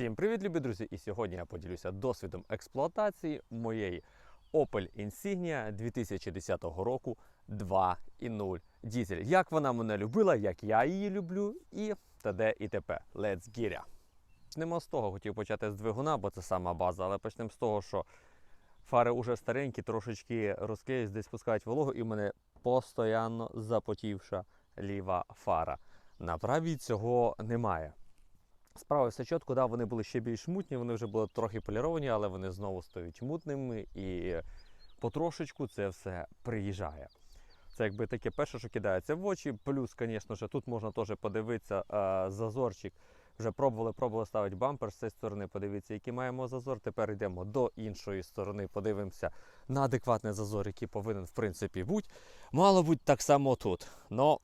Всім привіт, любі друзі! І сьогодні я поділюся досвідом експлуатації моєї Opel Insignia 2010 року 2.0 дізель. Як вона мене любила, як я її люблю, і т.д. і т.п. Let's get it! Почнемо з того, хотів почати з двигуна, бо це сама база, але почнемо з того, що фари вже старенькі, трошечки розклеюсь, десь пускають вологу, і в мене постійно запотівша ліва фара. На правій цього немає. Справа все чітко, да, вони були ще більш мутні, вони вже були трохи поліровані, але вони знову стають мутними і потрошечку це все приїжджає. Це якби таке перше, що кидається в очі. Плюс, звісно тут можна теж подивитися е, зазорчик. Вже пробували, пробували ставити бампер з цієї сторони, подивіться, який маємо зазор. Тепер йдемо до іншої сторони, подивимося на адекватний зазор, який повинен в принципі бути. Мало бути так само тут. Но,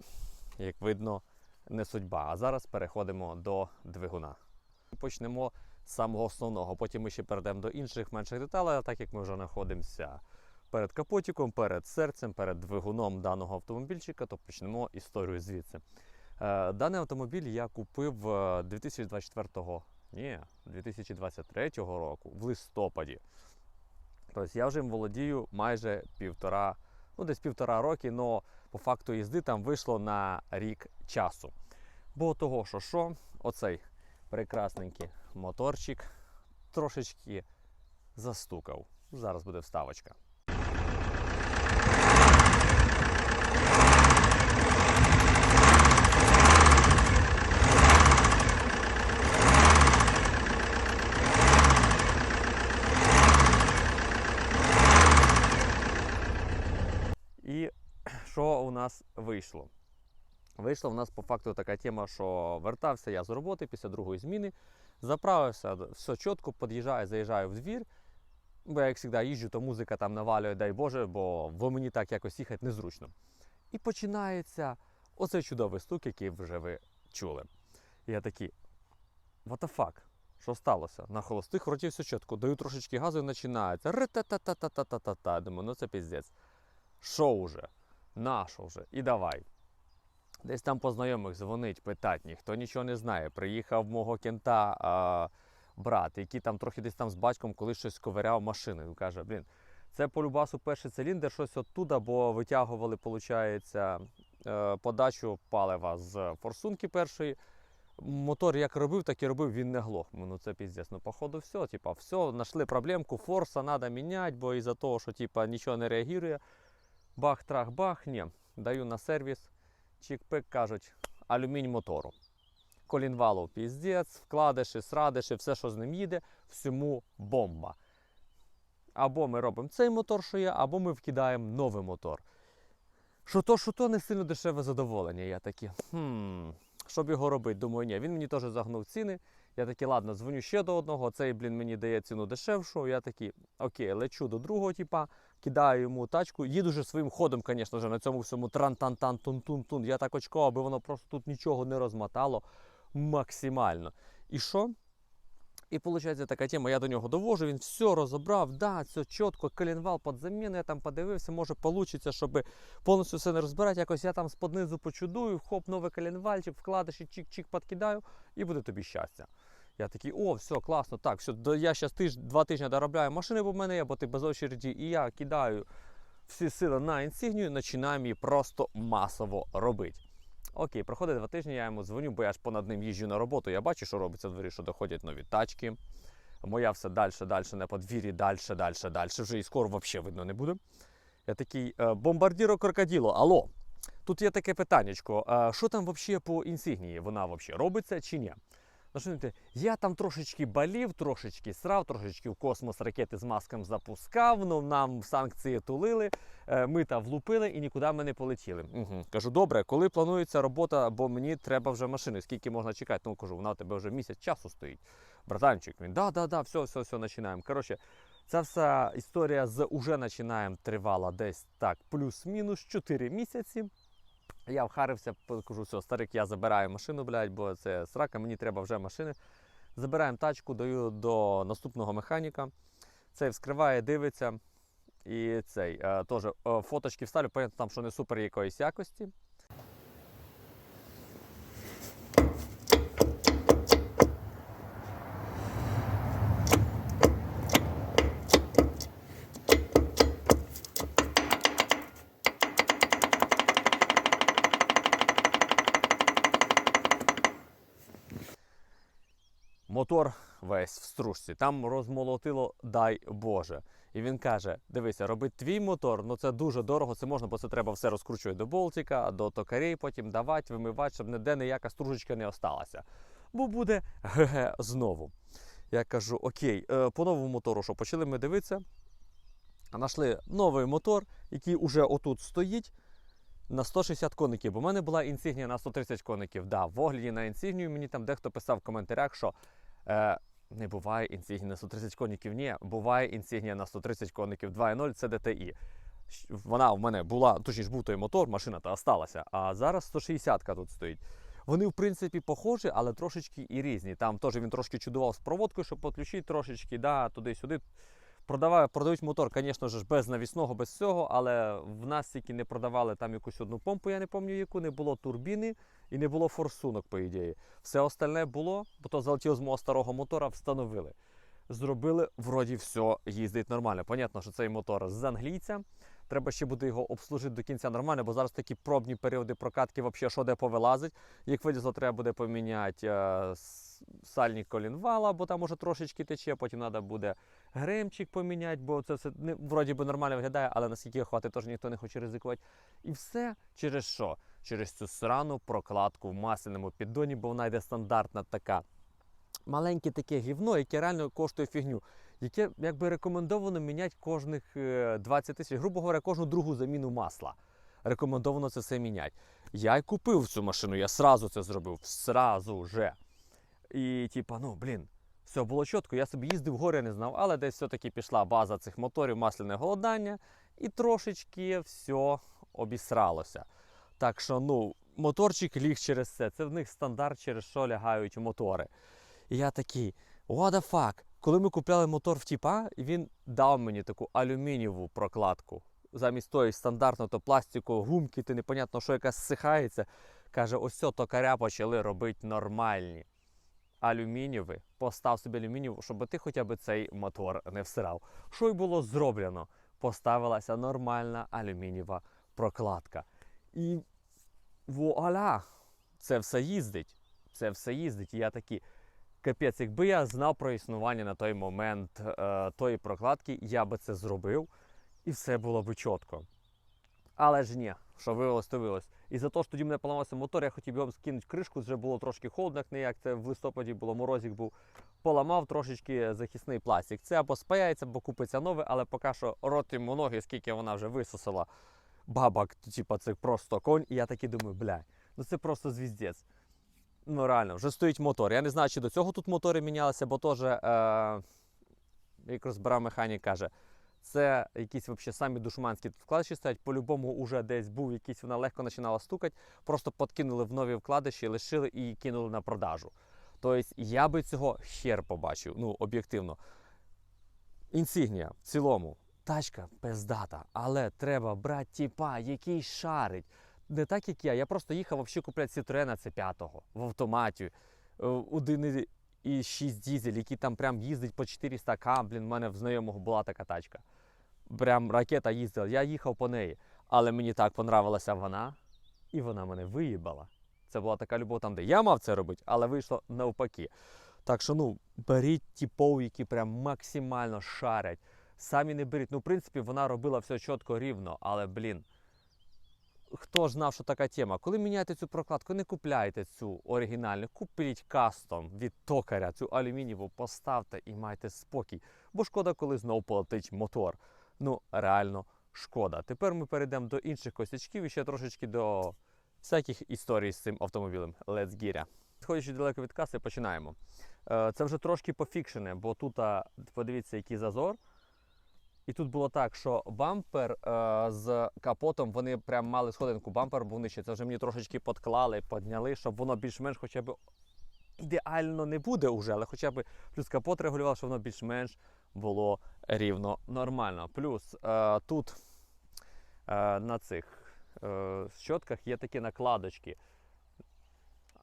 як видно, не судьба. А зараз переходимо до двигуна. Почнемо з самого основного. Потім ми ще перейдемо до інших менших деталей, так як ми вже знаходимося перед капотиком, перед серцем, перед двигуном даного автомобільчика, то почнемо історію звідси. Е, Даний автомобіль я купив е, 2024 ні, 2023 року в листопаді. Тобто я вже їм володію майже півтора, ну десь півтора роки, але по факту їзди там вийшло на рік часу. Бо того, що що, оцей прекрасненький моторчик трошечки застукав. Зараз буде вставочка. І що у нас вийшло? Вийшла в нас по факту така тема, що вертався я з роботи після другої зміни, заправився, все чітко, під'їжджаю, заїжджаю в двір. Бо я, як завжди, їжджу, то музика там навалює, дай Боже, бо в мені так якось їхати незручно. І починається оцей чудовий стук, який вже ви чули. І я такий, what the fuck? Що сталося? На холостих вроді все чітко, даю трошечки газу і починається. Думаю, ну це піздець. Що уже? Нащо вже? І давай. Десь там по знайомих дзвонить, питать, ніхто нічого не знає. Приїхав мого кента а, брат, який там трохи десь там з батьком колись щось ковиряв машину. Він каже, блін, це по любасу перший циліндр, щось оттуда, бо витягували, виходить, подачу палива з форсунки першої. Мотор як робив, так і робив, він не глох. Ну це піздець. Ну, походу, все, типа, все, знайшли проблемку, форса треба міняти, бо із-за того, що типа, нічого не реагує. Бах, трах, бах, ні. Даю на сервіс. Чик-пик кажуть, алюмінь мотору. Колінвалу піздець, вкладиші, срадиші, все, що з ним їде, всьому бомба. Або ми робимо цей мотор, що є, або ми вкидаємо новий мотор. Що то, що то не сильно дешеве задоволення. Я такий, хм, щоб його робити? Думаю, ні, він мені теж загнув ціни. Я такий, ладно, дзвоню ще до одного, цей, блін, мені дає ціну дешевшу. Я такий, окей, лечу до другого типа, кидаю йому тачку, їду вже своїм ходом, звісно ж, на цьому всьому тран-тан-тан-тун-тун-тун. Я так очкував, аби воно просто тут нічого не розмотало максимально. І що? І виходить така тема, я до нього довожу, він все розібрав, да, все чітко, коленвал під заміну, я там подивився, може вийде, щоб повністю все не розбирати. Якось я там з-под почудую, хоп, новий коленвальчик, вкладиш і чик-чик підкидаю, і буде тобі щастя. Я такий, о, все, класно, так, все, я зараз тиж, два тижні доробляю машини, бо в мене є, бо ти без очереді, і я кидаю всі сили на інсигнію, починаємо її просто масово робити. Окей, проходить два тижні, я йому дзвоню, бо я ж понад ним їжджу на роботу. Я бачу, що робиться в дворі, що доходять нові тачки. Моя все далі, далі на подвір'ї, далі, далі, далі. Вже і скоро взагалі видно не буде. Я такий е, бомбардіро крокоділо. Алло, тут є таке питаннячко. е, Що там взагалі по інсигнії? Вона взагалі робиться чи ні? Ну, я там трошечки болів, трошечки срав, трошечки в космос ракети з маском запускав, ну нам санкції тулили, е, ми та влупили і нікуди ми не полетіли. Угу. Кажу, добре, коли планується робота, бо мені треба вже машини, скільки можна чекати? Ну кажу, вона у тебе вже місяць часу стоїть. Братанчик, він да, да, да, все, все, все, починаємо. Коротше, ця вся історія з уже починаємо тривала десь так, плюс-мінус 4 місяці. Я вхарився, кажу, все, старик, я забираю машину, блядь, бо це срака, мені треба вже машини. Забираємо тачку, даю до наступного механіка. Цей вскриває, дивиться. І цей е, теж е, фоточки вставлю, понятно, там, що не супер якоїсь якості. Мотор весь в стружці, там розмолотило, дай Боже. І він каже: дивися, робить твій мотор, ну це дуже дорого, це можна, бо це треба все розкручувати до болтика, до токарей, потім давати, вимивати, щоб ніде ніяка стружечка не осталася. Бо буде ГГ знову. Я кажу: окей, е, по новому мотору, що почали ми дивитися. Знайшли новий мотор, який уже отут стоїть на 160 коників. Бо в мене була інсігнія на 130 коників. Да, в огляді на інсігнію мені там дехто писав в коментарях, що е, не буває інсигні на 130 коників. Ні, буває інсігнія на 130 коників 2.0 це DTI. Вона в мене була, точніше був той мотор, машина та осталася. А зараз 160-ка тут стоїть. Вони, в принципі, похожі, але трошечки і різні. Там теж він трошки чудував з проводкою, щоб підключити трошечки, да, туди-сюди. Продаваю, продають мотор, звісно ж, без навісного, без всього, але в нас тільки не продавали там якусь одну помпу, я не пам'ятаю яку, не було турбіни і не було форсунок, по ідеї. Все остальне було, бо то залетіло з мого старого мотора, встановили. Зробили, вроді все їздить нормально. Понятно, що цей мотор з англійця. Треба ще буде його обслужити до кінця нормально, бо зараз такі пробні періоди прокатки, взагалі, що де повилазить. Як вилізло, треба буде поміняти е, с- сальник колінвала, бо там уже трошечки тече, потім треба буде гремчик поміняти, бо це все не, вроді би нормально виглядає, але наскільки хватить, теж ніхто не хоче ризикувати. І все через що? Через цю срану прокладку в масляному піддоні, бо вона йде стандартна така. Маленьке таке гівно, яке реально коштує фігню, яке якби рекомендовано міняти кожних е, 20 тисяч, грубо говоря, кожну другу заміну масла. Рекомендовано це все міняти. Я й купив цю машину, я сразу це зробив, сразу же. І типа, ну блін, все було чітко. Я собі їздив горя не знав, але десь все-таки пішла база цих моторів, масляне голодання, і трошечки все обісралося. Так що, ну, моторчик ліг через це. Це в них стандарт, через що лягають мотори. І я такий, what the fuck? Коли ми купляли мотор в тіпа, він дав мені таку алюмінієву прокладку. Замість тої стандартної то пластику, гумки, ти непонятно, що якась зсихається. Каже, ось це токаря почали робити нормальні. Алюмінієві, постав собі алюмінієву, щоб ти хоча б цей мотор не всирав. Що й було зроблено? Поставилася нормальна алюмінієва прокладка. І вуаля! Це все їздить. Це все їздить. І я такий, капець, якби я знав про існування на той момент е, тої прокладки, я би це зробив і все було би чітко. Але ж ні, що виявилось, то виявилось. І за те, що тоді мене поламався мотор, я хотів його скинути кришку, вже було трошки холодно, як не як це в листопаді було, морозик був. Поламав трошечки захисний пластик. Це або спаяється, або купиться нове, але поки що рот йому ноги, скільки вона вже висосала бабак, типа це просто конь. І я такий думаю, бля, ну це просто звіздець. Ну реально, вже стоїть мотор. Я не знаю, чи до цього тут мотори мінялися, бо теж, е, як розбирав механік, каже, це якісь вообще самі душманські вкладиші стоять. По-любому уже десь був якийсь, вона легко починала стукати, просто подкинули в нові вкладиші, лишили і кинули на продажу. Тобто я би цього хер побачив, ну, об'єктивно. Інсігнія в цілому, тачка пиздата, але треба брати тіпа, який шарить. Не так, як я. Я просто їхав взагалі купляти Citroen C5 в автоматі. е, 1,6 дізель, який там прям їздить по 400 к. Блін, в мене в знайомого була така тачка. Прям ракета їздила. Я їхав по неї. Але мені так понравилася вона, і вона мене виїбала. Це була така любов там, де я мав це робити, але вийшло навпаки. Так що, ну, беріть типов, які прям максимально шарять. Самі не беріть. Ну, в принципі, вона робила все чітко рівно, але, блін. Хто ж знав, що така тема? Коли міняєте цю прокладку, не купляйте цю оригінальну, купіть кастом від токаря, цю алюмінієву, поставте і майте спокій. Бо шкода, коли знов полетить мотор. Ну, реально шкода. Тепер ми перейдемо до інших косячків і ще трошечки до всяких історій з цим автомобілем. Let's get it. Відходячи далеко від каси, починаємо. Е, Це вже трошки пофікшене, бо тут подивіться, який зазор. І тут було так, що бампер е, з капотом вони прям мали сходинку. Бампер був нижче. Це вже мені трошечки підклали, підняли, щоб воно більш-менш хоча б ідеально не буде вже, але хоча б плюс капот регулював, щоб воно більш-менш було рівно нормально. Плюс е, тут е, на цих е, щотках є такі накладочки.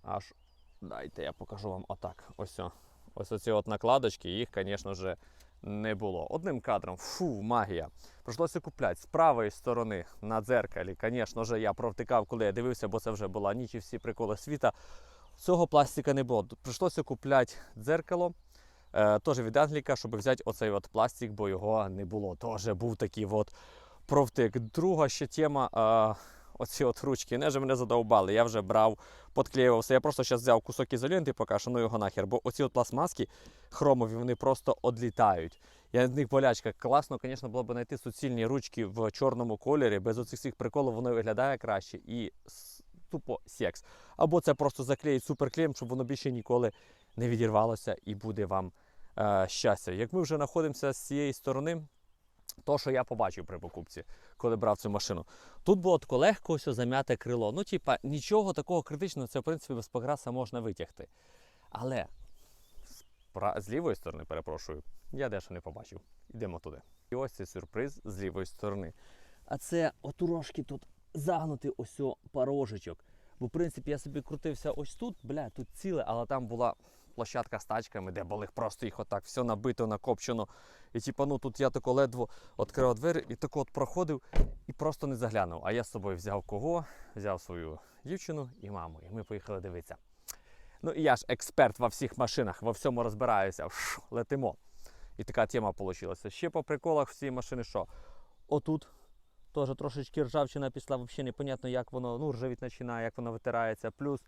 Аж дайте я покажу вам отак. Ось о. Ось оці от накладочки, їх, звісно ж, не було. Одним кадром, фу, магія. Прийшлося купляти з правої сторони на дзеркалі. Звісно ж, я провтикав, коли я дивився, бо це вже була ніч і всі приколи світа. Цього пластика не було. Прийшлося купляти дзеркало. Е, теж від Англіка, щоб взяти оцей от пластик, бо його не було. Теж був такий от провтик. Друга ще тема. Оці от ручки, не ж мене задовбали. Я вже брав, подклеювався. Я просто зараз взяв кусок ізолінти, поки що ну його нахер, бо оці от пластмаски хромові, вони просто одлітають. Я в них болячка. Класно, звісно, було б знайти суцільні ручки в чорному кольорі. Без оцих всіх приколів воно виглядає краще і тупо секс. Або це просто заклеїть суперклеєм, щоб воно більше ніколи не відірвалося і буде вам е, щастя. Як ми вже знаходимося з цієї сторони, то, що я побачив при покупці, коли брав цю машину. Тут було тако легко ось зам'яте крило. Ну, типа, нічого такого критичного, це в принципі без пограса можна витягти. Але з, лівої сторони, перепрошую, я дещо не побачив. Йдемо туди. І ось цей сюрприз з лівої сторони. А це отурошки тут загнути ось о порожечок. Бо, в принципі, я собі крутився ось тут, бля, тут ціле, але там була площадка з тачками, де були просто їх отак все набито, накопчено. І типа, ну тут я тако ледве відкривав двері і тако от проходив і просто не заглянув. А я з собою взяв кого? Взяв свою дівчину і маму. І ми поїхали дивитися. Ну і я ж експерт во всіх машинах, во всьому розбираюся. Фш, летимо. І така тема вийшла. Ще по приколах всі машини, що отут теж трошечки ржавчина пішла, взагалі непонятно, як воно ну, ржавіть починає, як воно витирається. Плюс,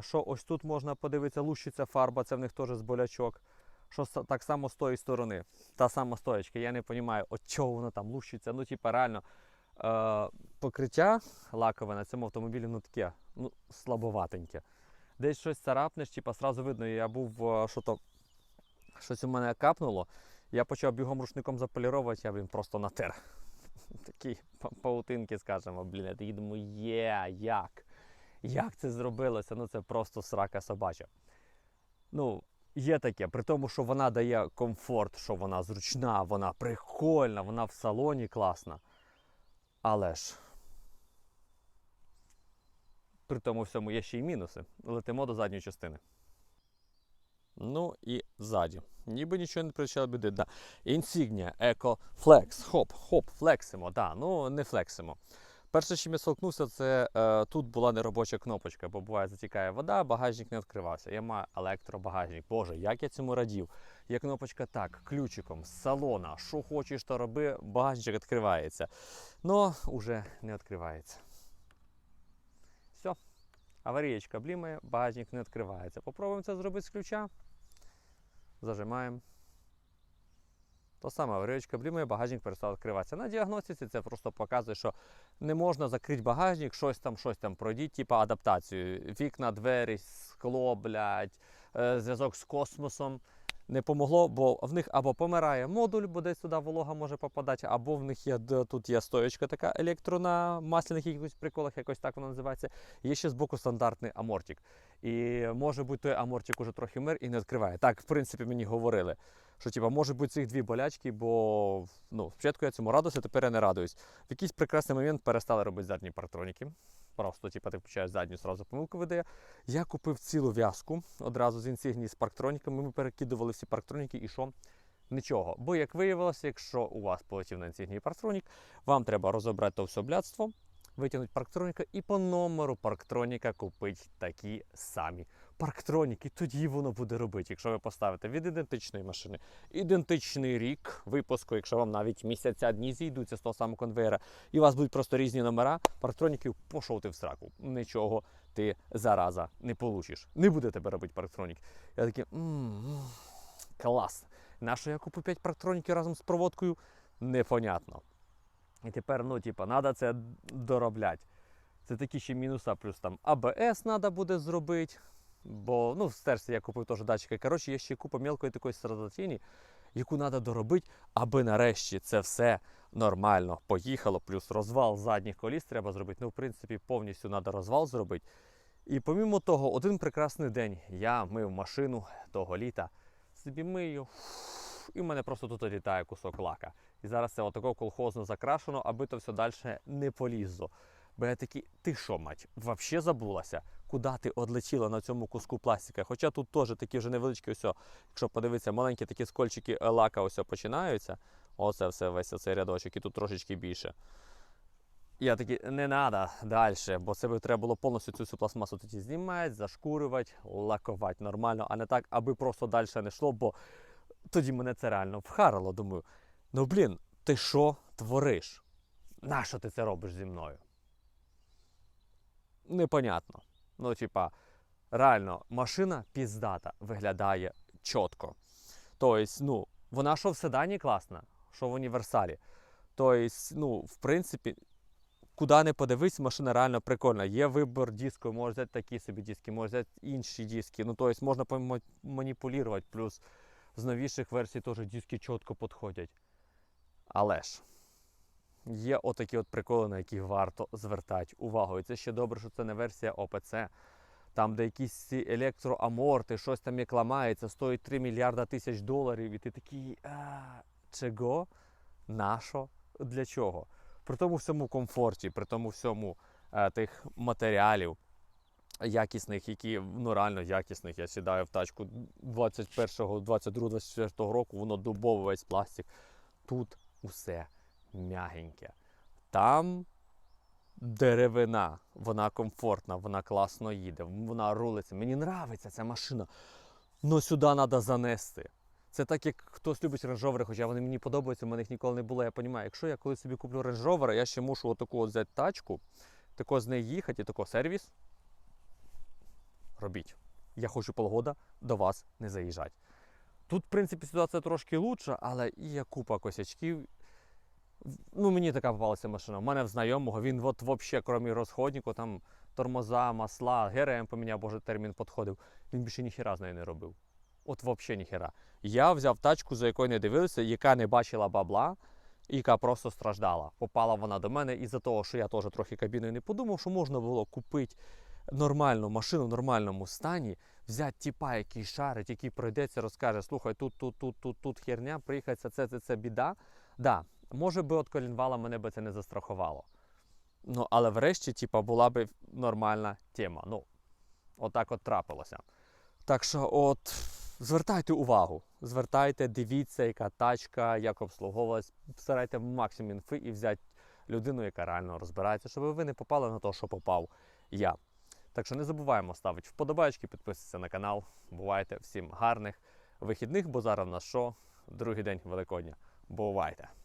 що ось тут можна подивитися, лущиться фарба, це в них теж з болячок. Що так само з тої сторони, та сама стоячка. Я не розумію, от чого воно там лущиться. Ну, типа, реально, е, покриття лакове на цьому автомобілі ну таке, ну, слабоватеньке. Десь щось царапнеш, типа, сразу видно, я був, е, що то щось у мене капнуло. Я почав бігом рушником заполіровувати, я блін, просто натер. Такі паутинки, скажімо, блін. Я думаю, є, як? Як це зробилося? Ну це просто срака собача. Ну, є таке, при тому, що вона дає комфорт, що вона зручна, вона прикольна, вона в салоні класна. Але ж при тому всьому є ще й мінуси. Летимо до задньої частини. Ну і ззаді. Ніби нічого не причало біди. Да. Insignia Eco Flex. Хоп, хоп, флексимо. Да, ну не флексимо. Перше, чим я столкнувся, це е, тут була неробоча кнопочка, бо буває затікає вода, багажник не відкривався. Я маю електробагажник. Боже, як я цьому радів. Є кнопочка так, ключиком, з салона, що хочеш, то роби, багажник відкривається. Но уже не відкривається. Все. Аварієчка блімає, багажник не відкривається. Попробуємо це зробити з ключа. Зажимаємо. То саме аварієчка блімає, багажник перестав відкриватися. На діагностиці це просто показує, що не можна закрити багажник, щось там, щось там пройдіть, типу адаптацію. Вікна, двері, скло, блядь, е, зв'язок з космосом. Не помогло, бо в них або помирає модуль, бо десь туди волога може попадати, або в них є тут є стоєчка така електро на масляних якихось приколах, якось так воно називається. Є ще збоку стандартний амортик. І може бути той амортик уже трохи мир і не відкриває. Так, в принципі, мені говорили, що типа, може бути цих дві болячки, бо ну, спочатку я цьому радувався, тепер я не радуюсь. В якийсь прекрасний момент перестали робити задні парктроніки. Просто, типу, ти включаєш задню, зразу помилку видає. Я купив цілу в'язку одразу з інсігнії з парктроніками. Ми перекидували всі парктроніки і що? Нічого. Бо, як виявилося, якщо у вас полетів на інсігнії парктронік, вам треба розібрати то все блядство, витягнути парктроніка і по номеру парктроніка купити такі самі парктроніки. Тоді воно буде робити, якщо ви поставите від ідентичної машини ідентичний рік випуску, якщо вам навіть місяця дні зійдуться з того самого конвейера, і у вас будуть просто різні номера, парктроніків пошов ти в сраку. Нічого ти зараза не получиш. Не буде тебе робити парктронік. Я такий, «М, клас. Нащо я купив 5 парктроніків разом з проводкою? Непонятно. І тепер, ну, типа, треба це доробляти. Це такі ще мінуса, плюс там АБС треба буде зробити. Бо ну, в стерсі я купив теж датчики. Коротше, є ще купа мілкої такої страдатіні, яку треба доробити, аби нарешті це все нормально поїхало. Плюс розвал задніх коліс треба зробити. Ну, в принципі, повністю треба розвал зробити. І помімо того, один прекрасний день я мив машину того літа, собі мию, і в мене просто тут літає кусок лака. І зараз це отако колхозно закрашено, аби то все далі не полізло. Бо я такий, ти що, мать, взагалі забулася? Куди ти одлетіла на цьому куску пластика? Хоча тут теж такі вже невеличкі, ось, якщо подивитися, маленькі такі скольчики е, лака ось починаються. Оце все, весь цей рядочок, і тут трошечки більше. Я такий, не треба далі, бо це треба було повністю цю всю пластмасу тоді знімати, зашкурювати, лакувати нормально, а не так, аби просто далі не йшло, бо тоді мене це реально вхарило. Думаю, ну блін, ти що твориш? Нащо ти це робиш зі мною? Непонятно. Ну, типа, реально, машина піздата виглядає чітко. Тобто, ну, вона що в седані класна, що в універсалі. Тобто, ну, в принципі, куди не подивись, машина реально прикольна. Є вибір диску, можеш взяти такі собі диски, можеш взяти інші диски. Ну, тобто можна маніпулювати, плюс з новіших версій теж диски чітко підходять. Але ж є отакі от приколи, на які варто звертати увагу. І це ще добре, що це не версія ОПЦ. Там, де якісь ці електроаморти, щось там як ламається, стоїть 3 мільярда тисяч доларів, і ти такий, а, чого? Нащо? Для чого? При тому всьому комфорті, при тому всьому е, тих матеріалів якісних, які ну реально якісних. Я сідаю в тачку 21-го, 22 24 року, воно дубовий весь пластик. Тут усе м'ягеньке. Там деревина, вона комфортна, вона класно їде, вона рулиться. Мені подобається ця машина. але сюди треба занести. Це так, як хтось любить рейндж хоча вони мені подобаються, в мене їх ніколи не було. Я розумію, якщо я коли собі куплю рейндж я ще мушу отаку от взяти тачку, тако з неї їхати, і тако сервіс. Робіть. Я хочу полгода до вас не заїжджати. Тут, в принципі, ситуація трошки лучша, але і є купа косячків. Ну, мені така попалася машина. У мене в знайомого, він от взагалі, крім розходнику, там тормоза, масла, ГРМ поміняв, боже термін підходив. Він більше ніхіра з нею не робив. От взагалі ніхіра. Я взяв тачку, за якою не дивився, яка не бачила бабла, яка просто страждала. Попала вона до мене із-за того, що я теж трохи кабіною не подумав, що можна було купити нормальну машину в нормальному стані, взяти тіпа, який шарить, який пройдеться, розкаже, слухай, тут, тут, тут, тут, тут херня, приїхати, це, це, це біда. Да, може би от колінвала мене би це не застрахувало. Ну, але врешті, типа, була би нормальна тема. Ну, отак от трапилося. Так що, от, звертайте увагу, звертайте, дивіться, яка тачка, як обслуговувалась, старайте максимум інфи і взяти людину, яка реально розбирається, щоб ви не попали на те, що попав я. Так що не забуваємо ставити вподобайки, підписуватися на канал. Бувайте всім гарних вихідних, бо зараз в нас що? Другий день Великодня. Бувайте!